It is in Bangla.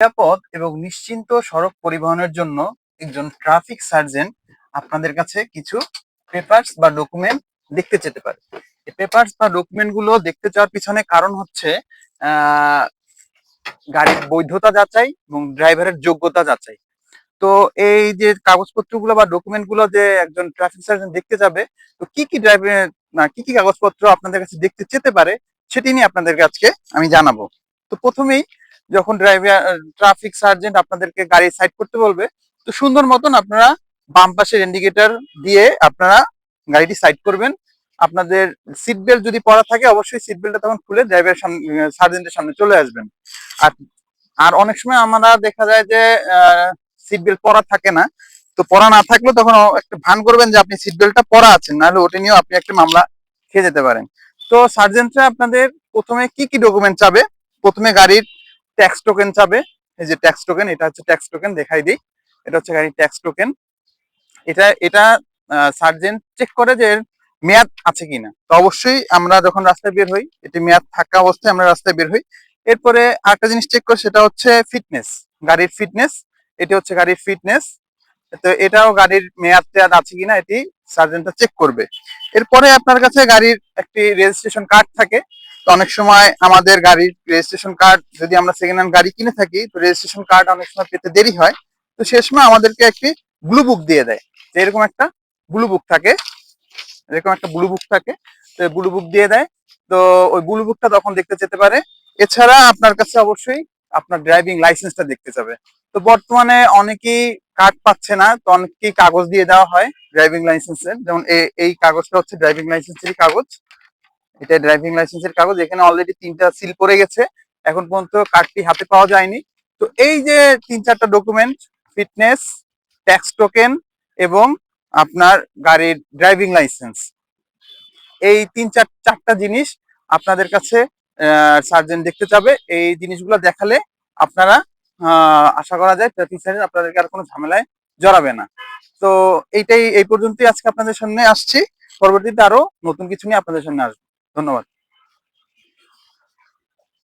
নিরাপদ এবং নিশ্চিন্ত সড়ক পরিবহনের জন্য একজন ট্রাফিক সার্জেন্ট আপনাদের কাছে কিছু পেপারস বা ডকুমেন্ট দেখতে যেতে পারে। এই পেপারস বা ডকুমেন্টগুলো দেখতে চাওয়ার পিছনে কারণ হচ্ছে গাড়ির বৈধতা যাচাই এবং ড্রাইভারের যোগ্যতা যাচাই। তো এই যে কাগজপত্রগুলো বা ডকুমেন্টগুলো যে একজন ট্রাফিক সার্জেন্ট দেখতে যাবে, তো কি কি ড্রাইভার কি কি কাগজপত্র আপনাদের কাছে দেখতে যেতে পারে, সেটি নিয়ে আপনাদেরকে আজকে আমি জানাব। তো প্রথমেই যখন ড্রাইভার ট্রাফিক সার্জেন্ট আপনাদেরকে গাড়ি সাইড করতে বলবে, তো সুন্দর মতন আপনারা বাম পাশের ইন্ডিকেটর দিয়ে আপনারা গাড়িটি সাইড করবেন। আপনাদের সিট বেল্ট যদি পরা থাকে, অবশ্যই সিট বেল্টটা তখন খুলে ড্রাইভার সামনে সার্জেন্টের সামনে চলে আসবেন। আর আর অনেক সময় আমরা দেখা যায় যে সিট বেল্ট পরা থাকে না, তো পরা না থাকলে তখন একটা ভান করবেন যে আপনি সিট বেল্টটা পরা আছেন, নাহলে ওটা নিয়েও আপনি একটা মামলা খেয়ে যেতে পারেন। তো সার্জেন্টরা আপনাদের প্রথমে কি কি ডকুমেন্ট চাবে? প্রথমে গাড়ির ট্যাক্স টোকেন চাবে। এই যে ট্যাক্স টোকেন এটা হচ্ছে ট্যাক্স টোকেন দেখাই দিই। এটা হচ্ছে গাড়ির ট্যাক্স টোকেন এটা এটা সার্জেন্ট চেক করে যে এর মেয়াদ আছে কিনা। তো অবশ্যই আমরা যখন রাস্তায় বের হই, এটি মেয়াদ থাকা অবস্থায় আমরা রাস্তায় বের হই। এরপরে আরেকটা জিনিস চেক করে, সেটা হচ্ছে ফিটনেস গাড়ির ফিটনেস এটি হচ্ছে গাড়ির ফিটনেস তো এটাও গাড়ির মেয়াদ টেয়াদ আছে কিনা, এটি সার্জেন্টটা চেক করবে। এরপরে আপনার কাছে গাড়ির একটি রেজিস্ট্রেশন কার্ড থাকে। অনেক সময় আমাদের গাড়ির রেজিস্ট্রেশন কার্ড যদি আমরা সেকেন্ড হ্যান্ড গাড়ি কিনে থাকি, তো রেজিস্ট্রেশন কার্ড অনেক সময় পেতে দেরি হয়। তো সে সময় আমাদেরকে একটি ব্লু বুক দিয়ে দেয়। তো এরকম একটা ব্লু বুক থাকে। এরকম একটা ব্লু বুক থাকে। তো ব্লু বুক দিয়ে দেয়। তো ওই ব্লু বুকটা তখন দেখতে যেতে পারে। এছাড়া আপনার কাছে অবশ্যই আপনার ড্রাইভিং লাইসেন্সটা দেখতে যাবে। তো বর্তমানে অনেকেই কার্ড পাচ্ছে না, তো অনেকেই কাগজ দিয়ে দেওয়া হয় ড্রাইভিং লাইসেন্সের যেমন এই কাগজটা হচ্ছে ড্রাইভিং লাইসেন্সেরই কাগজ। এটা ড্রাইভিং লাইসেন্সের কাগজ, এখানে অলরেডি তিনটা সিল পড়ে গেছে। এখন পর্যন্ত কার্ডটি হাতে পাওয়া যায়নি। তো এই যে তিন চারটা ডকুমেন্ট ফিটনেস ট্যাক্স টোকেন এবং আপনার গাড়ির ড্রাইভিং লাইসেন্স এই তিন চার, চারটা জিনিস আপনাদের কাছে সার্জেন্ট দেখতে যাবে এই জিনিসগুলো দেখালে আপনারা আশা করা যায় ট্রাফিক সার্জেন্ট আপনাদেরকে আর কোনো ঝামেলায় জড়াবে না। তো এইটাই, এই পর্যন্তই আজকে আপনাদের সামনে আসছি। পরবর্তীতে আরও নতুন কিছু নিয়ে আপনাদের সামনে আসব। ধন্যবাদ